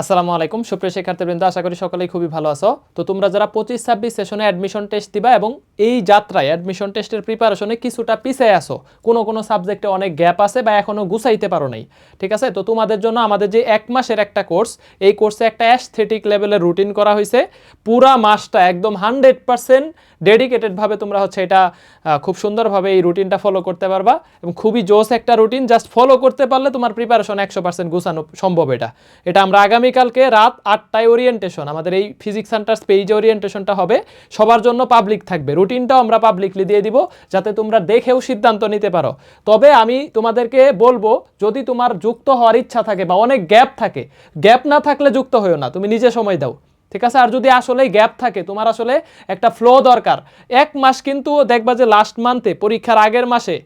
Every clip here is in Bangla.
আসসালামু আলাইকুম। সুপ্রিয় শিক্ষার্থীবৃন্দ, আশা করি সকলেই খুবই ভালো আছো। তো তোমরা যারা পঁচিশ ছাব্বিশ সেশনে অ্যাডমিশন টেস্ট দিবা এবং এই যাত্রায় অ্যাডমিশন টেস্টের প্রিপারেশনে কিছুটা পিছিয়ে আসো কোনো কোনো সাবজেক্টে অনেক গ্যাপ আছে বা এখনও গুছাইতে পারো নাই, ঠিক আছে? তো তোমাদের জন্য আমাদের যে এক মাসের একটা কোর্স এই কোর্সে একটা অ্যাস্থেটিক লেভেলের রুটিন করা হয়েছে পুরা মাসটা একদম হান্ড্রেড পারসেন্ট ডেডিকেটেডভাবে তোমরা হচ্ছে এটা খুব সুন্দরভাবে এই রুটিনটা ফলো করতে পারবা এবং খুবই জোস একটা রুটিন জাস্ট ফলো করতে পারলে তোমার প্রিপারেশন একশো পার্সেন্ট গুছানো সম্ভব এটা। এটা আমরা আগামীকালকে রাত আটটায় ওরিয়েন্টেশন আমাদের এই ফিজিক্স সেন্টার পেজে ওরিয়েন্টেশনটা হবে। সবার জন্য পাবলিক থাকবে। রুটিনটাও আমরা পাবলিকলি দিয়ে দিব, যাতে তোমরা দেখেও সিদ্ধান্ত নিতে পারো। তবে আমি তোমাদেরকে বলব, যদি তোমার যুক্ত হওয়ার ইচ্ছা থাকে বা অনেক গ্যাপ থাকে গ্যাপ না থাকলে যুক্ত হয়েও না, তুমি নিজে সময় দাও। ঠিক আছে? আর যদি আসলে গ্যাপ থাকে, তোমার আসলে একটা ফ্লো দরকার। এক মাস কিন্তু দেখবা যে লাস্ট মান্থে পরীক্ষার আগের মাসে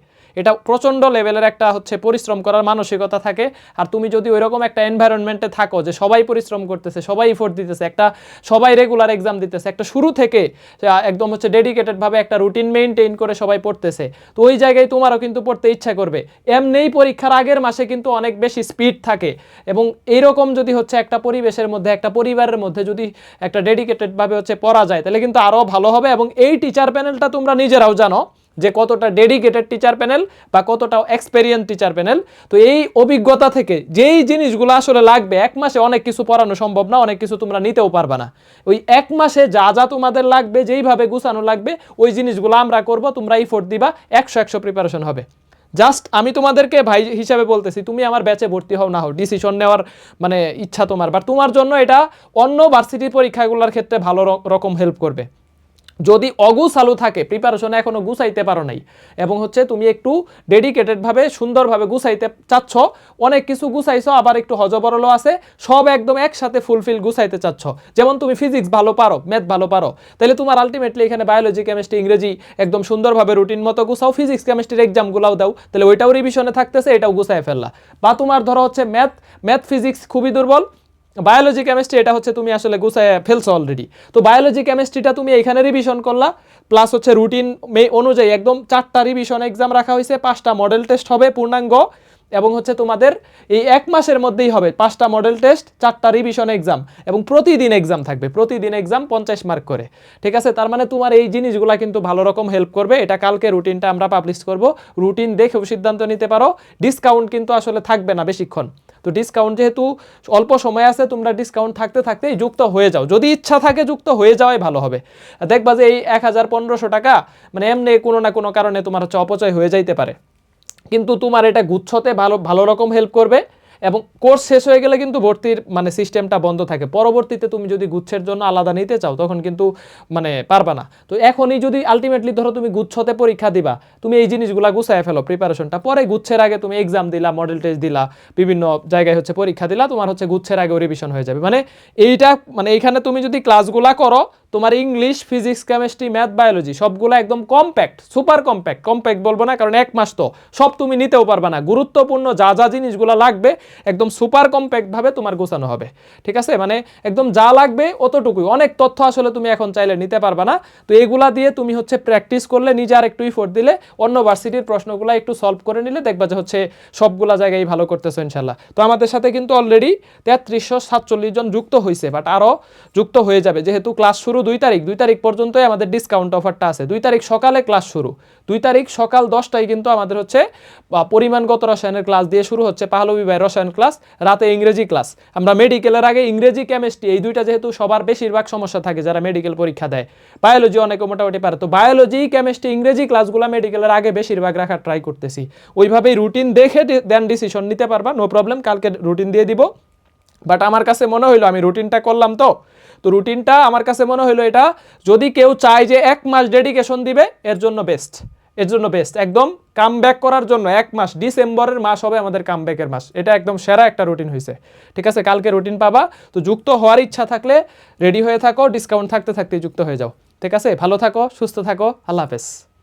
এটা প্রচণ্ড লেভেলের একটা হচ্ছে পরিশ্রম করার মানসিকতা থাকে। আর তুমি যদি ওইরকম একটা এনভায়রনমেন্টে থাকো যে সবাই পরিশ্রম করতেছে, সবাই ইফোর্ট দিতেছে, একটা সবাই রেগুলার এক্সাম দিতেছে, একটা শুরু থেকে একদম হচ্ছে ডেডিকেটেডভাবে একটা রুটিন মেনটেন করে সবাই পড়তেছে, তো ওই জায়গায় তোমারও কিন্তু পড়তে ইচ্ছা করবে। এমনিই পরীক্ষার আগের মাসে কিন্তু অনেক বেশি স্পিড থাকে এবং এইরকম যদি হচ্ছে একটা পরিবেশের মধ্যে, একটা পরিবারের মধ্যে যদি একটা ডেডিকেটেডভাবে হচ্ছে পড়া যায়, তাহলে কিন্তু আরও ভালো হবে এবং এই টিচার প্যানেলটা তোমরা নিজেরাও জানো। যে কতটা ডেডিকেটেড টিচার প্যানেল বা কতটা এক্সপেরিয়েন্স টিচার প্যানেল তো এই অভিজ্ঞতা থেকে যেই জিনিসগুলো আসলে লাগবে, এক মাসে অনেক কিছু পড়ানো সম্ভব না, অনেক কিছু তোমরা নিতেও পারবে না। ওই এক মাসে যা যা তোমাদের লাগবে, যেইভাবে গুছানো লাগবে, ওই জিনিসগুলো আমরা করব, তোমরা ইফোর্ট দিবা, একশো একশো প্রিপারেশন হবে। জাস্ট আমি তোমাদেরকে ভাই হিসাবে বলতেছি, তুমি আমার ব্যাচে ভর্তি হও না হও ডিসিশন নেওয়ার মানে ইচ্ছা তোমার বা তোমার জন্য এটা অন্য ভার্সিটির পরীক্ষাগুলোর ক্ষেত্রে ভালো রকম হেল্প করবে। যদি অগুসালু থাকে প্রিপারেশন এখনও গুছাইতে পারো নাই, এবং হচ্ছে তুমি একটু ডেডিকেটেডভাবে সুন্দরভাবে গুছাইতে চাচ্ছ, অনেক কিছু গুছাইছো, আবার একটু হজবরলও আছে, সব একদম একসাথে ফুলফিল গুছাইতে চাচ্ছ। যেমন তুমি ফিজিক্স ভালো পারো ম্যাথ ভালো পারো তাহলে তোমার আলটিমেটলি এখানে বায়োলজি কেমিস্ট্রি ইংরেজি একদম সুন্দরভাবে রুটিন মতো গুছাও ফিজিক্স কেমিস্ট্রির এক্সামগুলোও দাও তাহলে ওইটাও রিভিশনে থাকতেছে, এটাও গুছাই ফেললা। বা তোমার ধরো হচ্ছে ম্যাথ ম্যাথ ফিজিক্স খুবই দুর্বল বায়োলজি কেমিস্ট্রি এটা হচ্ছে তুমি আসলে গুছায় ফেলছো অলরেডি তো বায়োলজি কেমিস্ট্রিটা তুমি এখানে রিভিশন করলা প্লাস হচ্ছে রুটিন অনুযায়ী একদম চারটা রিভিশন এক্সাম রাখা হয়েছে, পাঁচটা মডেল টেস্ট হবে পূর্ণাঙ্গ, এবং হচ্ছে তোমাদের এই এক মাসের মধ্যেই হবে পাঁচটা মডেল টেস্ট চারটা রিভিশন এক্সাম এবং প্রতিদিন এক্সাম থাকবে, প্রতিদিন এক্সাম পঞ্চাশ মার্ক করে। ঠিক আছে? তার মানে তোমার এই জিনিসগুলো কিন্তু ভালো রকম হেল্প করবে। এটা কালকে রুটিনটা আমরা পাবলিশ করব। রুটিন দেখেও সিদ্ধান্ত নিতে পারো। ডিসকাউন্ট কিন্তু আসলে থাকবে না বেশিক্ষণ। তো ডিসকাউন্ট যেহেতু অল্প সময় আছে, তোমরা ডিসকাউন্ট থাকতে থাকতেই যুক্ত হয়ে যাও। যদি ইচ্ছা থাকে যুক্ত হয়ে যাওয়াই ভালো হবে। দেখবা যে এই এক হাজার পনেরোশো টাকা মানে এমনি কোনো না কোনো কারণে তোমার হচ্ছে অপচয় হয়ে যাইতে পারে। কিন্তু তোমার এটা গুচ্ছতে ভালো ভালো রকম হেল্প করবে। এবং কোর্স শেষ হয়ে গেলে কিন্তু ভর্তির মানে সিস্টেমটা বন্ধ থাকে। পরবর্তীতে তুমি যদি গুচ্ছের জন্য আলাদা নিতে চাও, তখন কিন্তু মানে পারবা না। তো এখনই যদি আলটিমেটলি ধরো তুমি গুচ্ছতে পরীক্ষা দিবা, তুমি এই জিনিসগুলা গুছায় ফেলো প্রিপারেশনটা পরে গুচ্ছের আগে তুমি এক্সাম দিলা মডেল টেস্ট দিলা, বিভিন্ন জায়গায় হচ্ছে পরীক্ষা দিলা, তোমার হচ্ছে গুচ্ছের আগে রিভিশন হয়ে যাবে। মানে এইটা মানে এইখানে তুমি যদি ক্লাসগুলা করো তোমার English, physics, chemistry, math, biology সবগুলো একদম কম্প্যাক্ট সুপার কম্প্যাক্ট কম্প্যাক্ট বলব না, কারণ এক মাস তো সব তুমি নিতেও পারবে না। গুরুত্বপূর্ণ যা যা জিনিসগুলো লাগবে একদম সুপার কম্প্যাক্টভাবে তোমার গোছানো হবে। ঠিক আছে? মানে একদম যা লাগবে অতটুকুই। অনেক তথ্য আসলে তুমি এখন চাইলে নিতে পারবে না। তো এগুলা দিয়ে তুমি হচ্ছে প্র্যাকটিস করলে, নিজে আর একটু ইফোর্ট দিলে, অন্য ভার্সিটির প্রশ্নগুলো একটু সলভ করে নিলে দেখবা যে হচ্ছে সবগুলা জায়গায় ভালো করতেছো ইনশাল্লাহ তো আমাদের সাথে কিন্তু অলরেডি তেত্রিশশো সাতচল্লিশ জন যুক্ত হয়েছে বাট আরও যুক্ত হয়ে যাবে। যেহেতু ক্লাস শুরু দুই তারিখ দুই তারিখ পর্যন্তই আমাদের ডিসকাউন্ট অফারটা আছে। দুই তারিখ সকালে ক্লাস শুরু। দুই তারিখ সকাল দশটায় কিন্তু আমাদের হচ্ছে পরিমাণগত রসায়নের ক্লাস দিয়ে শুরু হচ্ছে পাহলবি ভাই রসায়ন ক্লাস রাতে ইংরেজি ক্লাস আমরা মেডিকেলের আগে ইংরেজি কেমিস্ট্রি এই দুইটা যেহেতু সবার বেশিরভাগ সমস্যা থাকে যারা মেডিকেল পরীক্ষা দেয়। বায়োলজি অনেকে মোটামুটি পারে। তো বায়োলজি কেমিস্ট্রি ইংরেজি ক্লাসগুলো মেডিকেলের আগে বেশিরভাগ রাখার ট্রাই করতেছি। ওইভাবেই রুটিন দেখে দেন ডিসিশন নিতে পারবা নো প্রবলেম কালকে রুটিন দিয়ে দিব। বাট আমার কাছে মনে হইল আমি রুটিনটা করলাম তো। তো রুটিনটা আমার কাছে মনে হইল এটা, যদি কেউ চায় যে এক মাস ডেডিকেশন দিবে, এর জন্য বেস্ট এর জন্য বেস্ট একদম কাম করার জন্য এক মাস, ডিসেম্বরের মাস হবে আমাদের কাম মাস। এটা একদম সেরা একটা রুটিন হয়েছে ঠিক আছে, কালকে রুটিন পাবা। তো যুক্ত হওয়ার ইচ্ছা থাকলে রেডি হয়ে থাকো ডিসকাউন্ট থাকতে থাকতে যুক্ত হয়ে যাও। ঠিক আছে, ভালো থাকো, সুস্থ থাকো, আল্লাহ হাফেজ।